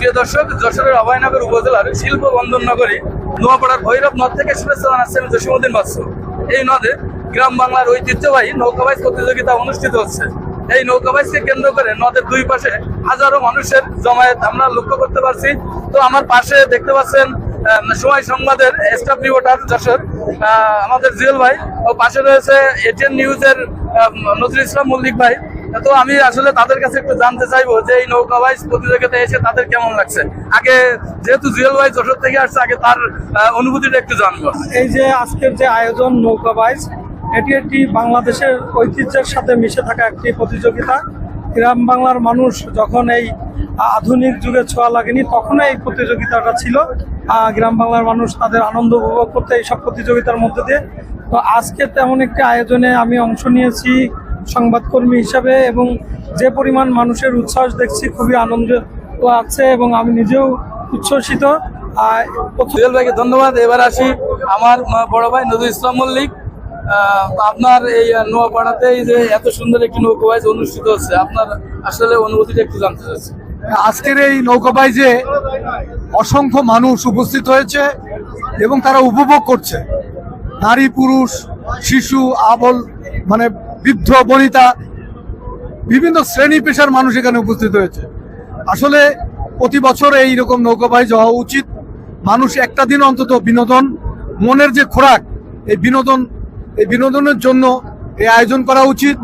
প্রিয় দর্শক, যশোরের অভয়নগর উপজেলার শিল্প বন্দর নগরী নোয়াপাড়ার ভৈরব নদ থেকে শুভেচ্ছা জানাচ্ছি আমি জসীমুদ্দিন বাসু এই নদে গ্রাম বাংলার ঐতিহ্যবাহী নৌকাবাইজ প্রতিযোগিতা অনুষ্ঠিত হচ্ছে। এই নৌকাবাইজকে কেন্দ্র করে নদের দুই পাশে হাজারো মানুষের জমায়েত আমরা লক্ষ্য করতে পারছি। তো আমার পাশে দেখতে পাচ্ছেন সময় সংবাদের স্টাফ রিপোর্টার যশোর। আমাদের জুয়েল ভাই। ও পাশে রয়েছে এটিএন নিউজের নজরুল ইসলাম মল্লিক ভাই। তো আমি আসলে তাদের কাছে একটু জানতে চাইব যে এই নৌকা বাইচ প্রতিযোগিতায় এসে তাদের কেমন লাগছে? আগে যেহেতু জুয়েল ভাই যশোর থেকে আসছে, আগে তার অনুভূতিটা একটু জানব। এই যে আজকের যে আয়োজন নৌকা বাইচ এটি একটি বাংলাদেশের ঐতিহ্যের সাথে মিশে থাকা একটি প্রতিযোগিতা। গ্রাম বাংলার মানুষ যখন এই আধুনিক যুগে ছোঁয়া লাগেনি তখন এই প্রতিযোগিতাটা ছিল। গ্রাম বাংলার মানুষ তাদের আনন্দ উপভোগ করতে এইসব প্রতিযোগিতার মধ্যে দিয়ে। তো আজকে তেমন একটি আয়োজনে আমি অংশ নিয়েছি। সংবাদকর্মী হিসাবে এবং যে পরিমাণ মানুষের উচ্ছ্বাস দেখছি খুবই আনন্দ আছে এবং আমি নিজেও উচ্ছ্বসিত। আর প্রথম ভাইকে ধন্যবাদ। এবার আসি আমার বড় ভাই নজরুল ইসলাম মল্লিক। আপনার এই নোয়াপাড়াতে এই যে এত সুন্দর একটি নৌকা বাইচ অনুষ্ঠিত হচ্ছে আপনার আসলে অনুভূতিটা একটু জানতে চাচ্ছি। আজকের এই নৌকাবাইজে অসংখ্য মানুষ উপস্থিত হয়েছে এবং তারা উপভোগ করছে। নারী পুরুষ শিশু আবল মানে বৃদ্ধ, বনিতা, বিভিন্ন শ্রেণি পেশার মানুষ এখানে উপস্থিত হয়েছে। আসলে প্রতি বছর এই রকম নৌকাবাইজ হওয়া উচিত। মানুষ একটা দিন অন্তত বিনোদন, মনের যে খোরাক, এই বিনোদন, এই বিনোদনের জন্য এই আয়োজন করা উচিত।